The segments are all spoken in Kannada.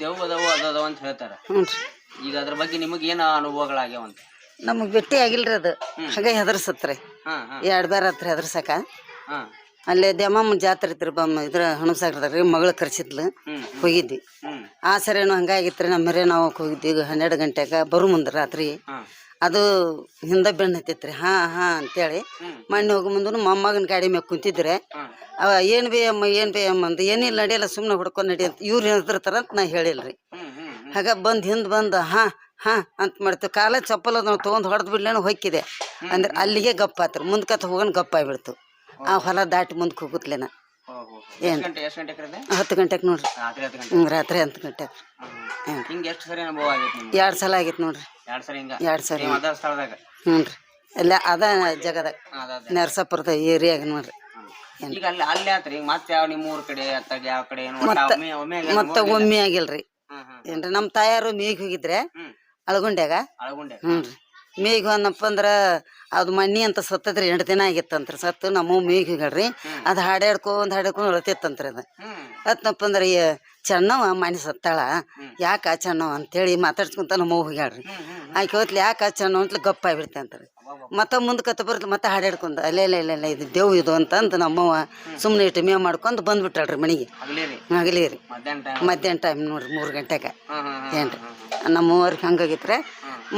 ದೆವ್ವ ಅದಾವ ಅದಾವ ಅಂತ ಹೇಳ್ತಾರ. ಹ್ಞೂ ರೀ. ಈಗ ಅದ್ರ ಬಗ್ಗೆ ನಿಮಗೆ ಏನು ಅನುಭವಗಳಾಗ್ಯಾವಂತ? ನಮಗೆ ಭೇಟಿ ಆಗಿಲ್ರಿ ಅದು. ಹಾಗೆ ಹೆದರ್ಸತ್ರಿ. ಹಾ ಹಾ. ಎರಡು ಬೇರೆ ಹತ್ರ ಹೆದರ್ಸಕ. ಹಾ. ಅಲ್ಲೇ ದ್ಯಾಮಮ್ಮ ಜಾತ್ರೆ ಇತ್ತು ಬಮ್ಮ ಇದ್ರ ಹಣಸಾಗ್ರಿ ರೀ ಮಗಳು ಕರ್ಸಿದ್ಲು. ಹೋಗಿದ್ವಿ. ಆ ಸರಿನೂ ಹಂಗಾಗಿತ್ತು ರೀ ನಮ್ಮ ಮರೆ ನಾವು ಹೋಗಿದ್ವಿ. ಈಗ ಹನ್ನೆರಡು ಗಂಟೆಗೆ ಬರು ಮುಂದೆ ರಾತ್ರಿ. ಹಾ. ಅದು ಹಿಂದೆ ಬೆನ್ನು ಹತ್ತೈತ್ರಿ. ಹಾ ಹಾ ಅಂತೇಳಿ ಮೊನ್ನೆ ಮಣ್ಣು ಹೋಗಿ ಮುಂದೆ ಮೊಮ್ಮಗನ ಗಾಡಿ ಮ್ಯಾಗ ಕುಂತಿದ್ರೆ ಅವ ಏನು ಬೇ ಅಮ್ಮ ಏನು ಬೇ ಅಮ್ಮ ಅಂತ ಏನಿಲ್ಲ ನಡಿಯಲ್ಲ ಸುಮ್ಮನೆ ಹುಡ್ಕೊಂಡು ನಡಿ ಅಂತ ಇವ್ರು ಹೇಳ್ತಿರ್ತಾರ ಅಂತ ನಾ ಹೇಳಿಲ್ರಿ. ಹಾಗ ಬಂದು ಹಿಂದೆ ಬಂದು ಹಾ ಹಾ ಅಂತ ಮಾಡ್ತೀವಿ. ಕಾಲ ಚಪ್ಪಲ್ ನಾವು ತೊಗೊಂಡು ಹೊಡೆದು ಬಿಡ್ಲೇನು ಹೊಕ್ಕಿದೆ. ಅಂದ್ರೆ ಅಲ್ಲಿಗೆ ಗಪ್ಪ ಆತ್ರಿ. ಮುಂದ್ಕತ್ ಹೋಗೋಣ ಗಪ್ಪ ಆಗ್ಬಿಡ್ತು. ಆ ಹೊಲ ದಾಟಿ ಮುಂದಕ್ಕೆ ಹೋಗುತ್ತಲೇನ ಏನ್? ಹತ್ತು ಗಂಟೆಗೆ ನೋಡ್ರಿ. ರಾತ್ರಿ ಹತ್ತು ಗಂಟೆ. ಹ್ಮ್. ಎಷ್ಟು ಸರಿ ಅನುಭವ ಆಗೈತೆ ನಿಮ್ಗೆ? ಎರಡು ಸಲ ಆಗೈತೆ ನೋಡ್ರಿ. ಎರಡು ಸರಿ ಹಿಂಗ? ಎರಡು ಸರಿ. ನೀವು ಅದ ಸ್ಥಳದಾಗ? ಹ್ಞೂ ರೀ. ಎಲ್ಲ ಅದ ಜಗದಾಗ. ಅದ ಅದ. ನರಸಾಪುರದ ಏರಿಯಾಗ ನೋಡ್ರಿ. ಮತ್ತ ಈಗ ಅಲ್ಲಿ ಅಲ್ಲಿ ಆತ್ರಿ. ಈಗ ಮತ್ತೆ ಯಾವ ನಿಮ್ಮ ಊರ್ ಕಡೆ ಅತ್ತಾಗ ಯಾವ ಕಡೆ ಏನು ಒಟ್ಟ ಒಮ್ಮೆ ಒಮ್ಮೆ ಆಗಲ್ಲ ಮತ್ತೆ ಅನುಭವ ಒಮ್ಮೆ ಆಗಿಲ್ರಿ. ಹ್ಮ್ ಹ್ಮ್. ಏನ್ರಿ ನಮ್ಮ ತಾಯಾರು ಮೇಗ್ ಹೋಗಿದ್ರೆ ಹ್ಮ್. ಅಳಗುಂಡ್ಯಾಗ? ಅಳಗುಂಡೆ ಹ್ಞೂ ರೀ. ಮೇಘ ಅಂದಪ್ಪ ಅಂದ್ರೆ ಅದು ಮಣ್ಣಿ ಅಂತ ಸತ್ತದ್ರಿ ಎಂಟು ದಿನ ಆಗಿತ್ತಂತ್ರಿ. ಸತ್ತು ನಮ್ಮ ಮೇಘ ಹೋಗ್ಯಾಳ್ರಿ ಅದು ಹಾಡ್ಯಾಡ್ಕೊಂಡ್ ಹಾಡ್ಯಾಡ್ಕೊಂಡು ಅಳತಿತ್ತಂತ್ರಿ ಅದು. ಅತ್ನಪ್ಪ ಅಂದ್ರೆ ಈ ಚೆನ್ನವ ಮನೆ ಸತ್ತಾಳ. ಯಾಕ ಚೆನ್ನವ ಅಂತೇಳಿ ಮಾತಾಡ್ಸ್ಕೊಂತ ನಮ್ಮ ಹ್ಮ್ ಆಕೆ ಹೋತ್ಲಿ ಯಾಕ ಚೆನ್ನವ ಅಂತ ಗಪ್ಪ ಆಗ್ಬಿಡ್ತೆ ಅಂತಾರೆ ಮತ್ತೆ ಮುಂದೆ ಕತ್ತ ಬರ್ತ ಮತ್ತೆ ಹಾಡ್ಯಾಡ್ಕೊಂಡ್ ಅಲ್ಲೇ ಇಲ್ಲ ಇಲ್ಲ ಇಲ್ಲ ಇದು ದೇವ್ ಇದು ಅಂತಂದು ನಮ್ಮವ್ವ ಸುಮ್ಮನೆ ಇಟ್ಟು ಮೇವ್ ಮಾಡ್ಕೊಂಡು ಬಂದ್ಬಿಟ್ಟಾಳ್ರಿ ಮನೆಗೆ. ಹಗಲಿ ರೀ. ಆಗಲಿ ರೀ. ಮಧ್ಯಾಹ್ನ ಟೈಮ್ ನೋಡ್ರಿ ಮೂರು ಗಂಟೆಗೆ ಏನ್ರಿ? ನಮ್ಮವ್ರಿಗೆ ಹಂಗಾಗಿತ್ರೆ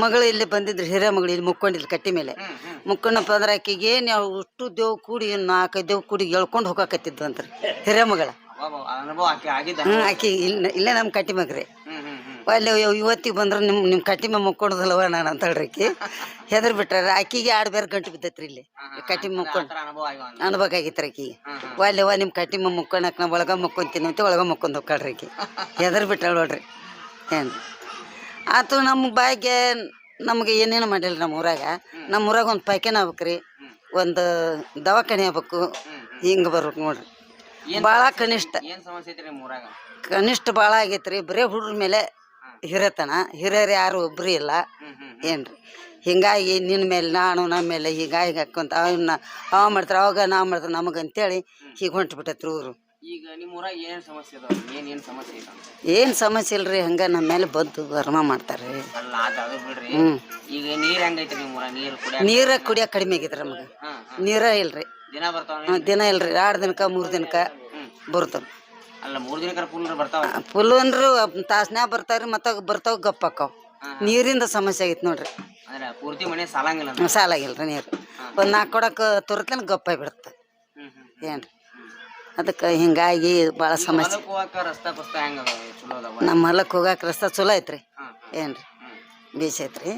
ಮಗಳು ಇಲ್ಲಿ ಬಂದಿದ್ರು ಹಿರಿಯ ಮಗಳು ಇಲ್ಲಿ ಮುಕ್ಕೊಂಡಿದ್ರು ಕಟ್ಟಿ ಮೇಲೆ. ಮುಕ್ಕೊಂಡಪ್ಪ ಅಂದ್ರೆ ಆಕೆಗೆ ನಾವು ಅಷ್ಟು ದೇವ್ ಕೂಡಿ ನಾಲ್ಕು ದೇವ್ ಕೂಡಿ ಎಳ್ಕೊಂಡು ಹೋಗಾಕತ್ತಿದ್ವು ಅಂತ ಹಿರಿಯ ಮಗಳ. ಹ್ಮ್ ಆಕೆ ಇಲ್ಲಿ ಇಲ್ಲೇ ನಮ್ಮ ಕಟ್ಟಿ ಮಗ್ರಿ. ಅಲ್ಲಿ ಇವತ್ತಿಗೆ ಬಂದ್ರೆ ನಿಮ್ಮ ನಿಮ್ಮ ಕಟ್ಟಿ ಮೇಲೆ ಮುಕ್ಕೊಂಡದಲ್ವ ನಾನು ಅಂತ ಹೇಳ್ರಿ ಆಕಿ. ಹೆದರ್ ಬಿಟ್ಟಾರ ಆಕಿಗೆ ಆಡು ಬೇರೆ ಗಂಟು ಬಿದ್ದೈತ್ರಿ ಇಲ್ಲಿ. ಕಟ್ಟಿ ಮುಕ್ಕೊಂಡು ಅನುಭವ ಆಗ್ಯಾವ ಆಕಿಗೆ ಅನ್ಬೇಕಾಗಿತ್ತು ಆಕಿ. ಅಲ್ಲಿ ಅವ್ವ ನಿಮ್ಮ ಕಟ್ಟಿ ಮೇಲೆ ಮುಕ್ಕೊಳಕ್ ನಾ ಒಳಗೆ ಮುಕ್ಕೊಂತೀನಿ ಅಂತ ಒಳಗೆ ಮುಕ್ಕೊಂಡು ಹೋಗ್ಕಳ್ರಿ ಆಕಿ. ಹೆದರ್ ಬಿಟ್ಟಾಳ ನೋಡ್ರಿ. ಏನು? ಆತು ನಮ್ಮ ಭಾಗ್ಯ ನಮಗೆ ಏನೇನು ಮಾಡಿಲ್ಲ ನಮ್ಮ ಊರಾಗ. ನಮ್ಮ ಊರಾಗ ಒಂದು ಪೈಕೆನ ಆಗ್ಬೇಕ್ರಿ ಒಂದು ದವಾಖಾನೆ ಆಗ್ಬೇಕು ಹಿಂಗೆ ಬರ್ಬೇಕು ನೋಡ್ರಿ. ಭಾಳ ಕನಿಷ್ಠ. ಕನಿಷ್ಠ ಭಾಳ ಆಗೈತ್ರಿ. ಬರೇ ಹುಡ್ರ ಮೇಲೆ ಹಿರೇತನ ಹಿರಿಯರು ಯಾರು ಒಬ್ರು ಇಲ್ಲ. ಏನ್ರಿ? ಹಿಂಗಾಗಿ ನಿನ್ನ ಮೇಲೆ ನಾನು ನಮ್ಮ ಮೇಲೆ ಹೀಗಾಗಿ ಹಾಕೊಂತ ಅವನ್ನ ಅವ ಮಾಡ್ತಾರೆ. ಅವಾಗ ನಾವು ಮಾಡ್ತಾರೆ. ನಮಗೆ ಅಂತೇಳಿ ಹೀಗೆ ಹೊಂಟು ಬಿಟ್ಟೈತ್ರಿ ಊರು. ಈಗ ನಿಮ್ಮ ಊರಾಗ ಏನ್ ಸಮಸ್ಯೆ ಅದಾವ? ಏನ್ ಏನ್ ಸಮಸ್ಯೆ ಅಂತ ಏನು ಸಮಸ್ಯೆ ಇಲ್ರಿ ಹಂಗೆ ನಮ್ಮ ಮೇಲೆ ಬಂದು ವರ್ಮ ಮಾಡ್ತಾರೆ ಅಲ್ಲ ಅದ ಅದು ಬಿಡ್ರಿ. ಹ್ಞೂ ಈಗ ನೀರ್ ಹೆಂಗೈತಿ ನಿಮ್ಮ ಊರಾಗ? ನೀರ್ ಕುಡಿಯಾಕ? ನೀರ ಕುಡಿಯೋಕೆ ಕಡಿಮೆ ಆಗಿದ್ರಿ ನಮಗೆ. ಹಾ ನೀರ ಇಲ್ರಿ. ದಿನ ಬರ್ತಾವ ದಿನ ಇಲ್ರಿ. ಎರಡು ದಿನಕ್ಕೆ ಮೂರು ದಿನಕ್ಕೆ ಬರ್ತಾವ ಅಲ್ಲ ಮೂರ್ ದಿನಕ ಫುಲ್ ಬರ್ತಾವ? ಫುಲ್ ಅಂದ್ರು ತಾಸ್ನ್ಯಾಗ ಬರ್ತಾವ್ರಿ ಮತ್ತೆ ಬರ್ತಾವ ಗಪ್ಪಾಕಾವ್ ನೀರಿಂದ ಸಮಸ್ಯೆ ಆಗೈತೆ ನೋಡ್ರಿ. ಅಂದ್ರೆ ಪೂರ್ತಿ ಮನೆ ಸಾಲಂಗಿಲ್ಲ ಅಂತ. ಸಾಲಾಗಿಲ್ರಿ ನೀರು. ಒಂದು ನಾಲ್ಕು ಕೊಡಕ್ಕೆ ತುರ್ತನ ಗಪ್ಪ ಬಿಡುತ್ತೆ ಹ್ಮ್ ಹ್ಮ್. ಏನ್ರಿ? ಅದಕ್ಕೆ ಹಿಂಗಾಗಿ ಭಾಳ ಸಮಸ್ಯೆ. ನಮ್ಮ ಹೊಲಕ್ಕೆ ಹೋಗಾಕ ರಸ್ತೆ ಚಲೋ ಐತ್ರಿ. ಏನ್ರಿ? ಬೀಚ್ ಐತ್ರಿ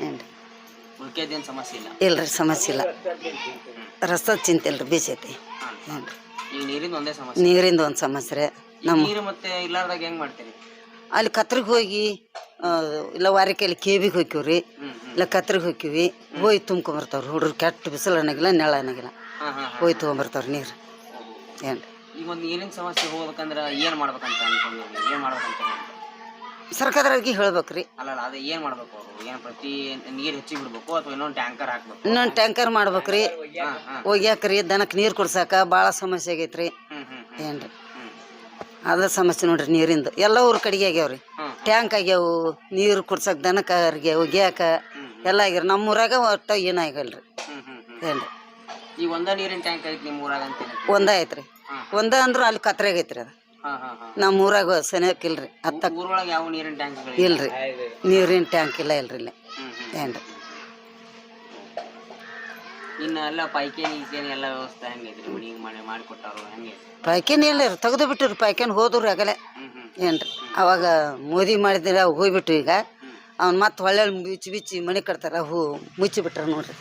ಏನ್ರಿ? ಸಮಸ್ಯೆ ಇಲ್ಲ? ಇಲ್ರಿ ಸಮಸ್ಯೆ ಇಲ್ಲ. ರಸ್ತೆ ಚಿಂತೆ ಇಲ್ರಿ ಬೀಚ್ ಐತಿ. ಏನ್ರಿ? ನೀರಿಂದ ಒಂದೇ ಸಮಸ್ಯೆ? ರೀ. ನಮ್ಮ ಅಲ್ಲಿ ಕತ್ರಿಗೆ ಹೋಗಿ ಇಲ್ಲ ವಾರಕ್ಕೆಲ್ಲಿ ಕೇಬಿಗೆ ಹೋಗ್ತೀವ್ರಿ ಇಲ್ಲ ಕತ್ರಿಗೆ ಹೋಗ್ತೀವಿ ಹೋಗಿ ತುಂಬ್ಕೊಂಬರ್ತಾವ್ರಿ ಹುಡುಗ್ರು ಕೆಟ್ಟ ಬಿಸಿಲು ಅನ್ನೋಂಗಿಲ್ಲ ನೆಳ ಅನ್ನೋಂಗಿಲ್ಲ ಹಾ ಹಾ. ಹೋಗಿ ತೊಗೊಂಬರ್ತಾವ್ರಿ ನೀರು. ಏನ್ರಿ ಈಗ ಒಂದು ನೀರಿನ ಸಮಸ್ಯೆ ಹೋಗ್ಬೇಕಂದ್ರೆ ಏನು ಮಾಡ್ಬೇಕಂತ ಅನ್ಕೊಂಡಿರಿ ಏನು ಮಾಡ್ಬೇಕಂತ ಅನ್ಕೊಂಡಿರಿ? ಸರ್ಕಾರದವ್ರಿಗೆ ಹೇಳ್ಬೇಕ್ರಿ. ಅಲ್ಲ ಅಲ್ಲ ಅದೇ ಏನ್ ಮಾಡ್ಬೇಕು ಅವರು? ಏನ್ ಪ್ರತಿ ನೀರ್ ಹೆಚ್ಚಿಗೆ ಬಿಡ್ಬೇಕು ಅಥವಾ ಇನ್ನೊಂದು ಟ್ಯಾಂಕರ್ ಹಾಕ್ಬೇಕು? ಇನ್ನೊಂದು ಟ್ಯಾಂಕರ್ ಮಾಡ್ಬೇಕ್ರಿ. ರೀ ಒಗ್ಯಾಕ ರೀ ದನಕ್ಕೆ ನೀರು ಕುಡ್ಸಾಕ ಭಾಳ ಸಮಸ್ಯೆ ಆಗೈತ್ರಿ. ರೀ ಹ್ಮ್ ರೀ ಅದ ಸಮಸ್ಯೆ ನೋಡ್ರಿ ನೀರಿಂದ. ಎಲ್ಲ ಊರ ಕಡೆಗೆ ಆಗ್ಯಾವ್ರಿ. ಹ್ಮ್. ಟ್ಯಾಂಕ್ ಆಗ್ಯಾವು ನೀರು ಕುಡ್ಸಕ್ ದನಕ್ಕೆ ಒಗ್ಯಾಕ ಎಲ್ಲ ಆಗ್ಯಾರ ನಮ್ಮೂರಾಗ ಒಟ್ಟು ಏನೂ ಆಗಲ್ರಿ. ಹ್ಮ್ ಹ್ಮ್ ಏನ್ರಿ ಒಂದ ನೀರಿನ ಟ್ಯಾಂಕ್ ಐತಿ ನಿಮ್ಮ ಊರಾಗ ಅಂತ ಒಂದ ಐತ್ರಿ. ಒಂದ ಅಂದ್ರ ಅಲ್ಲಿ ಕತ್ರೆಗ ಐತ್ರಿ ಅದು. ನಮ್ಮ ಊರಾಗ ಸನಿಯಕ್ಕಿಲ್ರಿ ಹತ್ತ ಊರೊಳಗೆ ಯಾವ ನೀರಿನ ಟ್ಯಾಂಕ್ ಇಲ್ರಿ. ನೀರಿನ ಟ್ಯಾಂಕ್ ಇಲ್ಲ ಇಲ್ರಿ ಇಲ್ಲಿ. ಏನ್ರಿ. ಇನ್ನ ಎಲ್ಲ ಪೈಕೇನಿ ಗೀಕೇನಿ ಎಲ್ಲ ವ್ಯವಸ್ಥೆ ಹೆಂಗೈತ್ರಿ ಮನಿಗೆ ಮಾಡಿ ಮಾಡಿಕೊಟ್ಟಾರು ಹೆಂಗೆ ಪಾಯ್ಕಾನ್ ಇಲ್ಲ ರೀ ತೆಗೆದು ಬಿಟ್ಟಿರಿ ಪೈಕೇನ್ ಹೋದ್ರು ಆಗಲೇ. ಏನ್ರಿ ಅವಾಗ ಮೋದಿ ಮಾಡಿದ್ರೆ ಹೋಗ್ಬಿಟ್ಟು ಈಗ. ಅವ್ನು ಮತ್ತೆ ಹೊಳ್ಳೆ ಬಿಚ್ಚಿ ಬಿಚ್ಚಿ ಮನೆ ಕಟ್ತಾರ ಹೂ ಮುಚ್ಚಿ ಬಿಟ್ರ ನೋಡ್ರಿ.